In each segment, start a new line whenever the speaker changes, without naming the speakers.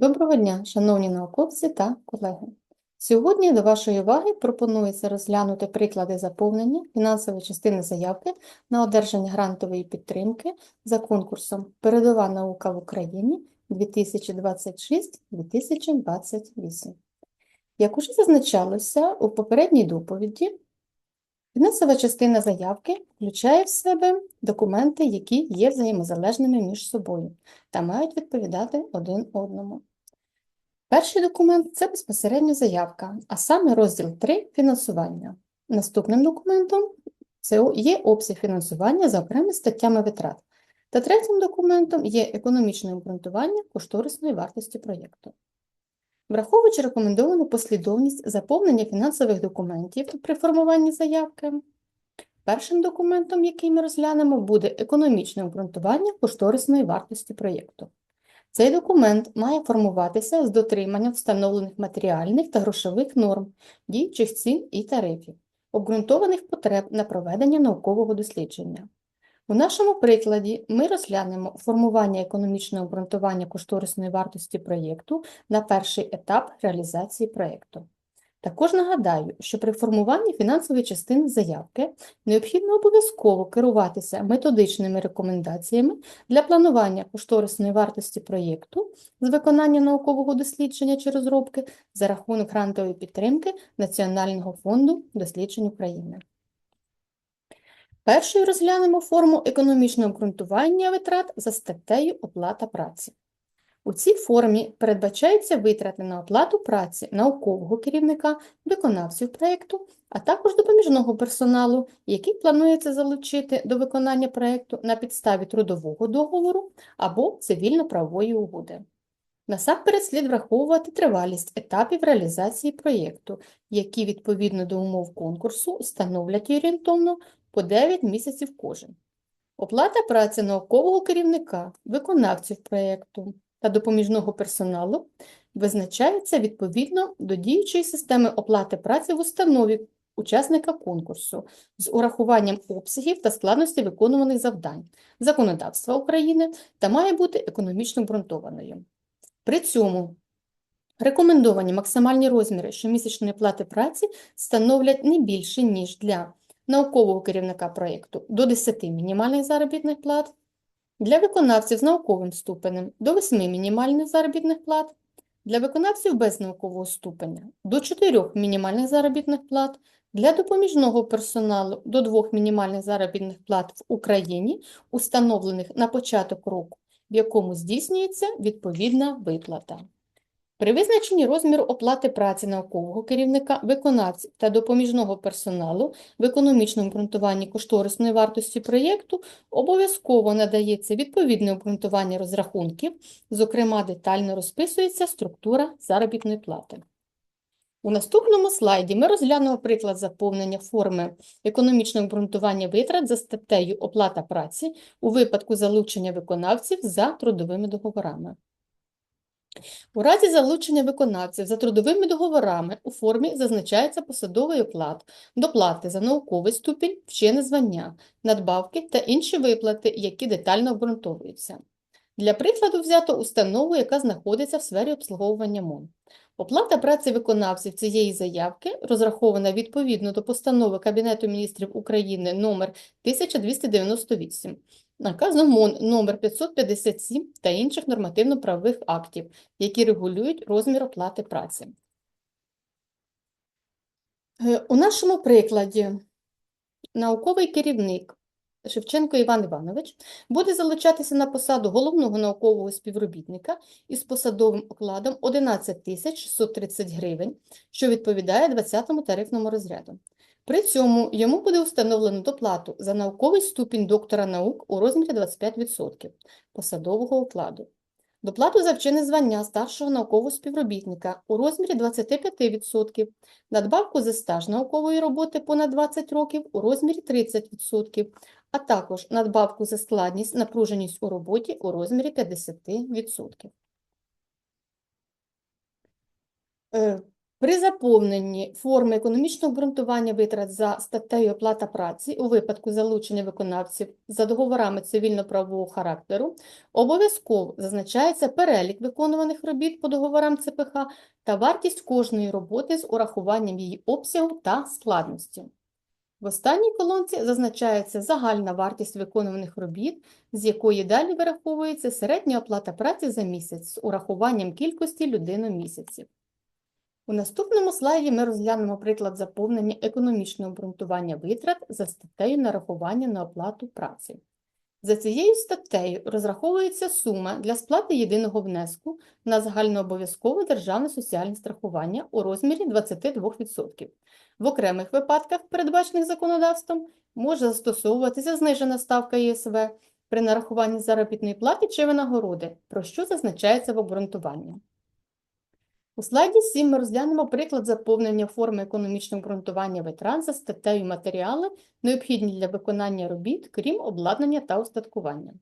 Доброго дня, шановні науковці та колеги. Сьогодні до вашої уваги пропонується розглянути приклади заповнення фінансової частини заявки на одержання грантової підтримки за конкурсом Передова наука в Україні 2026-2028. Як уже зазначалося у попередній доповіді, фінансова частина заявки включає в себе документи, які є взаємозалежними між собою та мають відповідати один одному. Перший документ це безпосередньо заявка, а саме розділ 3 фінансування. Наступним документом це є обсяг фінансування за окремими статтями витрат. Та третім документом є економічне обґрунтування кошторисної вартості проєкту. Враховуючи рекомендовану послідовність заповнення фінансових документів при формуванні заявки, першим документом, який ми розглянемо, буде економічне обґрунтування кошторисної вартості проєкту. Цей документ має формуватися з дотриманням встановлених матеріальних та грошових норм, діючих цін і тарифів, обґрунтованих потреб на проведення наукового дослідження. У нашому прикладі ми розглянемо формування економічного обґрунтування кошторисної вартості проєкту на перший етап реалізації проєкту. Також нагадаю, що при формуванні фінансової частини заявки необхідно обов'язково керуватися методичними рекомендаціями для планування кошторисної вартості проєкту з виконання наукового дослідження чи розробки за рахунок грантової підтримки Національного фонду досліджень України. Першою розглянемо форму економічного обґрунтування витрат за статтею оплата праці. У цій формі передбачаються витрати на оплату праці наукового керівника, виконавців проєкту, а також допоміжного персоналу, який планується залучити до виконання проєкту на підставі трудового договору або цивільно-правової угоди. Насамперед слід враховувати тривалість етапів реалізації проєкту, які відповідно до умов конкурсу становлять орієнтовно по 9 місяців кожен. Оплата праці наукового керівника, виконавців проєкту та допоміжного персоналу визначається відповідно до діючої системи оплати праці в установі учасника конкурсу з урахуванням обсягів та складності виконуваних завдань, законодавства України та має бути економічно обґрунтованою. При цьому рекомендовані максимальні розміри щомісячної плати праці становлять не більше, ніж для наукового керівника проєкту до 10 мінімальних заробітних плат, для виконавців з науковим ступенем до 8 мінімальних заробітних плат, для виконавців без наукового ступеня до 4 мінімальних заробітних плат, для допоміжного персоналу до 2 мінімальних заробітних плат в Україні, установлених на початок року, в якому здійснюється відповідна виплата. При визначенні розміру оплати праці наукового керівника, виконавців та допоміжного персоналу в економічному обґрунтуванні кошторисної вартості проєкту обов'язково надається відповідне обґрунтування розрахунків, зокрема детально розписується структура заробітної плати. У наступному слайді ми розглянемо приклад заповнення форми економічного обґрунтування витрат за статтею оплата праці у випадку залучення виконавців за трудовими договорами. У разі залучення виконавців за трудовими договорами у формі зазначається посадовий оклад, доплати за науковий ступінь, вчене звання, надбавки та інші виплати, які детально обґрунтовуються. Для прикладу взято установу, яка знаходиться в сфері обслуговування МОН. Оплата праці виконавців цієї заявки розрахована відповідно до постанови Кабінету міністрів України номер 1298 наказом МОН номер 557 та інших нормативно-правових актів, які регулюють розмір оплати праці. Е, У нашому прикладі науковий керівник Шевченко Іван Іванович буде залучатися на посаду головного наукового співробітника із посадовим окладом 11 630 гривень, що відповідає 20-му тарифному розряду. При цьому йому буде установлено доплату за науковий ступінь доктора наук у розмірі 25% посадового окладу, доплату за вчене звання старшого наукового співробітника у розмірі 25%, надбавку за стаж наукової роботи понад 20 років у розмірі 30%, а також надбавку за складність, напруженість у роботі у розмірі 50%. При заповненні форми економічного обґрунтування витрат за статтею оплата праці у випадку залучення виконавців за договорами цивільно-правового характеру обов'язково зазначається перелік виконуваних робіт по договорам ЦПХ та вартість кожної роботи з урахуванням її обсягу та складності. В останній колонці зазначається загальна вартість виконуваних робіт, з якої далі вираховується середня оплата праці за місяць з урахуванням кількості людиномісяців. У наступному слайді ми розглянемо приклад заповнення економічного обґрунтування витрат за статтею нарахування на оплату праці. За цією статтею розраховується сума для сплати єдиного внеску на загальнообов'язкове державне соціальне страхування у розмірі 22%. В окремих випадках, передбачених законодавством, може застосовуватися знижена ставка ЄСВ при нарахуванні заробітної плати чи винагороди, про що зазначається в обґрунтуванні. У слайді 7 ми розглянемо приклад заповнення форми економічного ґрунтування витрат за статтею матеріали, необхідні для виконання робіт, крім обладнання та устаткування.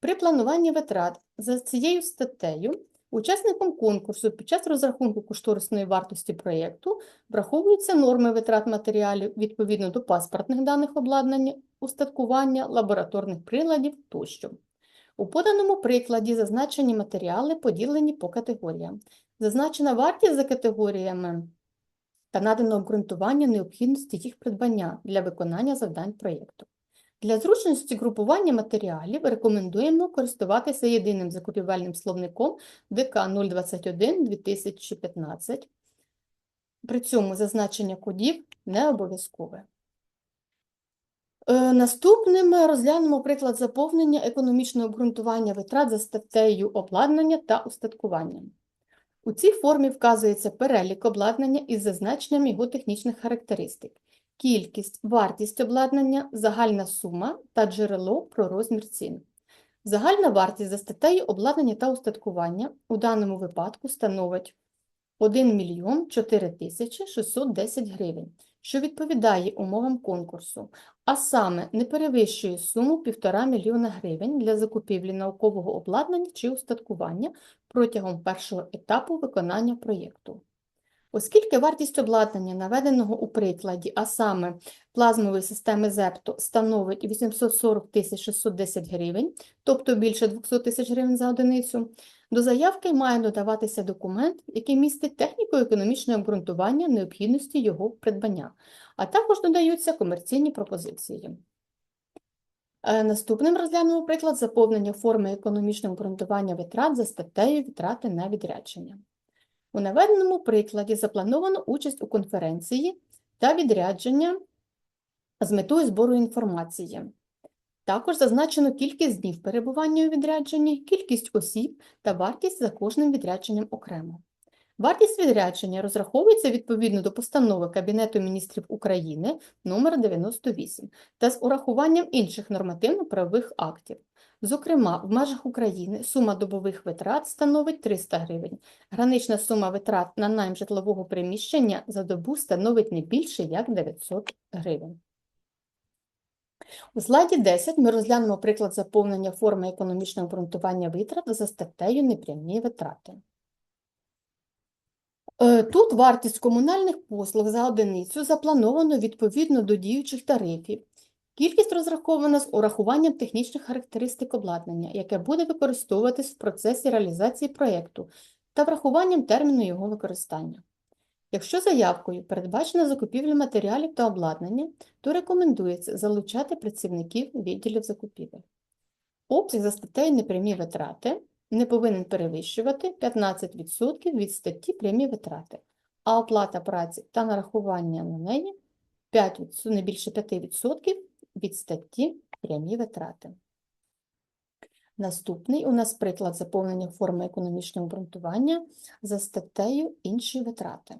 При плануванні витрат за цією статтею учасником конкурсу під час розрахунку кошторисної вартості проєкту враховуються норми витрат матеріалів відповідно до паспортних даних обладнання, устаткування, лабораторних приладів тощо. У поданому прикладі зазначені матеріали поділені по категоріям. Зазначена вартість за категоріями та надано обґрунтування необхідності їх придбання для виконання завдань проєкту. Для зручності групування матеріалів рекомендуємо користуватися єдиним закупівельним словником ДК 021 2015. При цьому зазначення кодів не обов'язкове. Е, Наступним розглянемо приклад заповнення економічного обґрунтування витрат за статтею обладнання та устаткування. У цій формі вказується перелік обладнання із зазначенням його технічних характеристик, кількість, вартість обладнання, загальна сума та джерело про розмір цін. Загальна вартість за статтею обладнання та устаткування у даному випадку становить 1 мільйон 4 тисячі 610 гривень, що відповідає умовам конкурсу, а саме не перевищує суму 1,5 мільйона гривень для закупівлі наукового обладнання чи устаткування протягом першого етапу виконання проєкту. Оскільки вартість обладнання, наведеного у прикладі, а саме плазмової системи ЗЕПТО, становить 840 610 гривень, тобто більше 200 тисяч гривень за одиницю, до заявки має додаватися документ, який містить техніко-економічне обґрунтування необхідності його придбання, а також додаються комерційні пропозиції. Е, Наступним розглянемо приклад заповнення форми економічного обґрунтування витрат за статтею витрати на відрядження. У наведеному прикладі заплановано участь у конференції та відрядження з метою збору інформації. Також зазначено кількість днів перебування у відрядженні, кількість осіб та вартість за кожним відрядженням окремо. Вартість відрядження розраховується відповідно до постанови Кабінету міністрів України номер 98 та з урахуванням інших нормативно-правових актів. Зокрема, в межах України сума добових витрат становить 300 гривень. Гранична сума витрат на найм житлового приміщення за добу становить не більше як 900 гривень. У слайді 10 ми розглянемо приклад заповнення форми економічного обґрунтування витрат за статтею непрямі витрати. Е, Тут вартість комунальних послуг за одиницю заплановано відповідно до діючих тарифів. Кількість розрахована з урахуванням технічних характеристик обладнання, яке буде використовуватись в процесі реалізації проєкту та врахуванням терміну його використання. Якщо заявкою передбачена закупівля матеріалів та обладнання, то рекомендується залучати працівників відділів закупівель. Обсяг за статтею непрямі витрати не повинен перевищувати 15% від статті прямі витрати, а оплата праці та нарахування на неї 5, не більше 5% від статті прямі витрати. Наступний у нас приклад заповнення форми економічного обґрунтування за статтею інші витрати.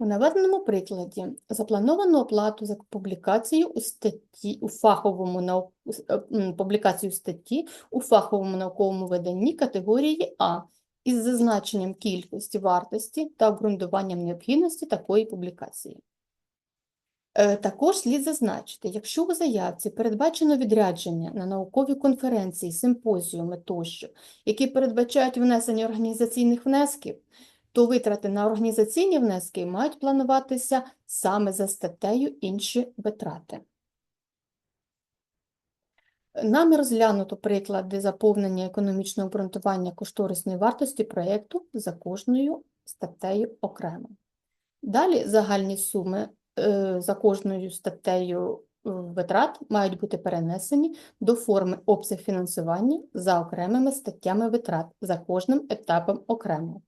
У наведеному прикладі заплановано оплату за публікацію у статті у фаховому нау... е, публікацію статті у фаховому науковому виданні категорії А із зазначенням кількості вартості та обґрунтуванням необхідності такої публікації. Е, Також слід зазначити, якщо у заявці передбачено відрядження на наукові конференції, симпозіуми тощо, які передбачають внесення організаційних внесків, то витрати на організаційні внески мають плануватися саме за статтею інші витрати. Нами розглянуто приклади заповнення економічного обґрунтування кошторисної вартості проєкту за кожною статтею окремо. Далі загальні суми е, за кожною статтею е, витрат мають бути перенесені до форми обсяг фінансування за окремими статтями витрат за кожним етапом окремо.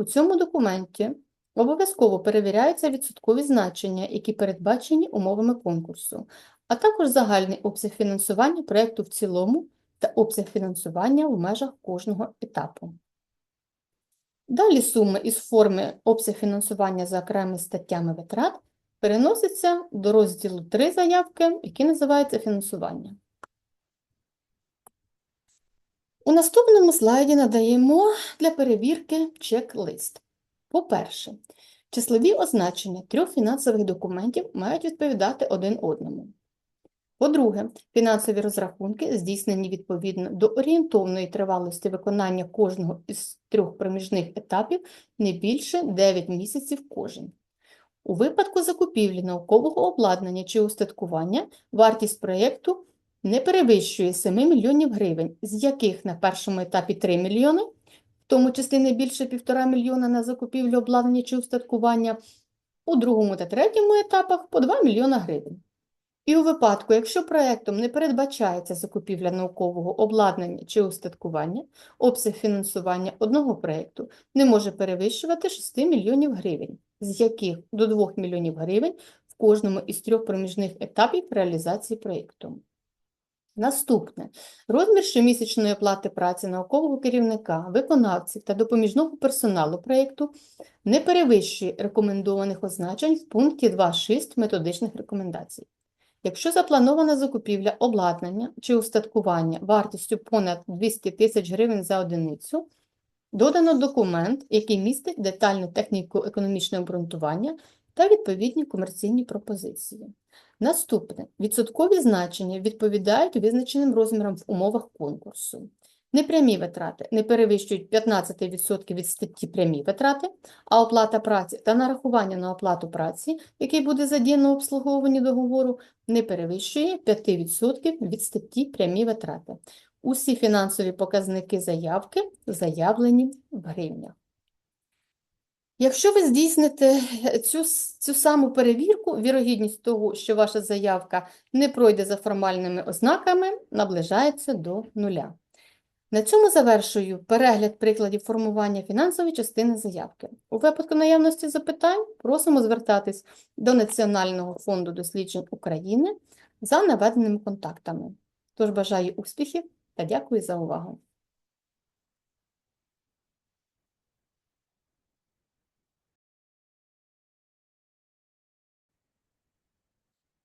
У цьому документі обов'язково перевіряються відсоткові значення, які передбачені умовами конкурсу, а також загальний обсяг фінансування проєкту в цілому та обсяг фінансування в межах кожного етапу. Далі суми із форми обсяг фінансування за окремими статтями витрат переносяться до розділу 3 заявки, який називається фінансування. У наступному слайді надаємо для перевірки чек-лист. По-перше, числові означення трьох фінансових документів мають відповідати один одному. По-друге, фінансові розрахунки здійснені відповідно до орієнтовної тривалості виконання кожного із трьох проміжних етапів не більше 9 місяців кожен. У випадку закупівлі наукового обладнання чи устаткування вартість проєкту не перевищує 7 мільйонів гривень, з яких на першому етапі 3 мільйони, в тому числі не більше 1,5 мільйона на закупівлю обладнання чи устаткування, у другому та третьому етапах по 2 мільйона гривень. І у випадку, якщо проєктом не передбачається закупівля наукового обладнання чи устаткування, обсяг фінансування одного проєкту не може перевищувати 6 мільйонів гривень, з яких до 2 мільйонів гривень в кожному із трьох проміжних етапів реалізації проєкту. Наступне. Розмір щомісячної оплати праці наукового керівника, виконавців та допоміжного персоналу проєкту не перевищує рекомендованих означень в пункті 2.6 методичних рекомендацій. Якщо запланована закупівля обладнання чи устаткування вартістю понад 200 тисяч гривень за одиницю, додано документ, який містить детальну техніку економічного обґрунтування та відповідні комерційні пропозиції. Наступне. Відсоткові значення відповідають визначеним розмірам в умовах конкурсу. Непрямі витрати не перевищують 15% від статті прямі витрати, а оплата праці та нарахування на оплату праці, який буде задіяно в обслуговуванні договору, не перевищує 5% від статті прямі витрати. Усі фінансові показники заявки заявлені в гривнях. Якщо ви здійсните цю, цю саму перевірку, вірогідність того, що ваша заявка не пройде за формальними ознаками, наближається до нуля. На цьому завершую перегляд прикладів формування фінансової частини заявки. У випадку наявності запитань просимо звертатись до Національного фонду досліджень України за наведеними контактами. Тож бажаю успіхів та дякую за увагу!